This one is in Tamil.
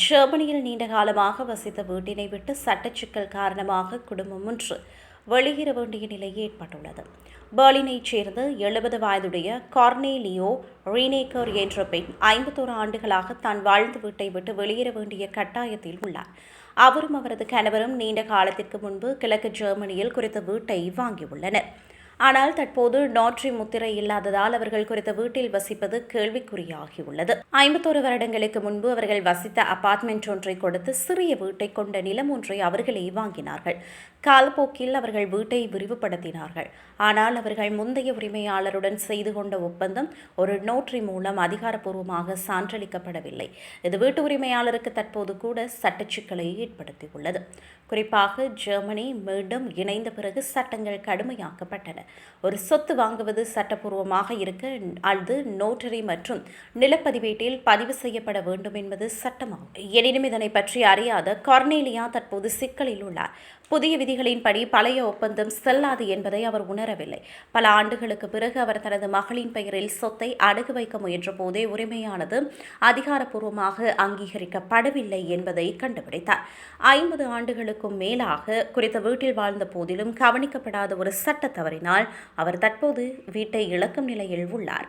ஜெர்மனியில் நீண்ட காலமாக வசித்த வீட்டினை விட்டு சட்டச்சிக்கல் காரணமாக குடும்பம் ஒன்று வெளியேற வேண்டிய நிலை ஏற்பட்டுள்ளது. பெர்லினைச் சேர்ந்த எழுபது வயதுடைய கார்னேலியோ ரீனேக்கர் என்ற பெண் ஐம்பத்தோரு ஆண்டுகளாக தான் வாழ்ந்த வீட்டை விட்டு வெளியேற வேண்டிய கட்டாயத்தில் உள்ளார். அவரும் அவரது கணவரும் நீண்ட காலத்திற்கு முன்பு கிழக்கு ஜெர்மனியில் குறித்த வீட்டை வாங்கியுள்ளனர். ஆனால் தற்போது நாற்றி முத்திரை இல்லாததால் அவர்கள் குறித்த வீட்டில் வசிப்பது கேள்விக்குறியாகியுள்ளது. ஐம்பத்தோரு வருடங்களுக்கு முன்பு அவர்கள் வசித்த அபார்ட்மெண்ட் ஒன்றை கொடுத்து சிறிய வீட்டை கொண்ட நிலம் ஒன்றை அவர்களே வாங்கினார்கள். காலப்போக்கில் அவர்கள் வீட்டை விரிவுபடுத்தினார்கள். ஆனால் அவர்கள் முந்தைய உரிமையாளருடன் செய்து கொண்ட ஒப்பந்தம் ஒரு நோட்டரி மூலம் அதிகாரப்பூர்வமாக சான்றளிக்கப்படவில்லை. இது வீட்டு உரிமையாளருக்கு தற்போது கூட சட்ட சிக்கலை ஏற்படுத்தியுள்ளது. குறிப்பாக ஜெர்மனி மீண்டும் இணைந்த பிறகு சட்டங்கள் கடுமையாக்கப்பட்டன. ஒரு சொத்து வாங்குவது சட்டப்பூர்வமாக இருக்க அது நோட்டரி மற்றும் நிலப்பதிவேட்டில் பதிவு செய்யப்பட வேண்டும் என்பது சட்டமாகும். எனினும் இதனை பற்றி அறியாத கார்னேலியா தற்போது சிக்கலில் உள்ளார். புதிய விதிகளின்படி பழைய ஒப்பந்தம் செல்லாது என்பதை அவர் உணரவில்லை. பல ஆண்டுகளுக்கு பிறகு அவர் தனது மகளின் பெயரில் சொத்தை அடகு வைக்க முயன்ற போதே உரிமையானது அதிகாரப்பூர்வமாக அங்கீகரிக்கப்படவில்லை என்பதை கண்டுபிடித்தார். ஐம்பது ஆண்டுகளுக்கும் மேலாக குறித்த வீட்டில் வாழ்ந்த போதிலும் கவனிக்கப்படாத ஒரு சட்ட தவறினால் அவர் தற்போது வீட்டை இழக்கும் நிலையில் உள்ளார்.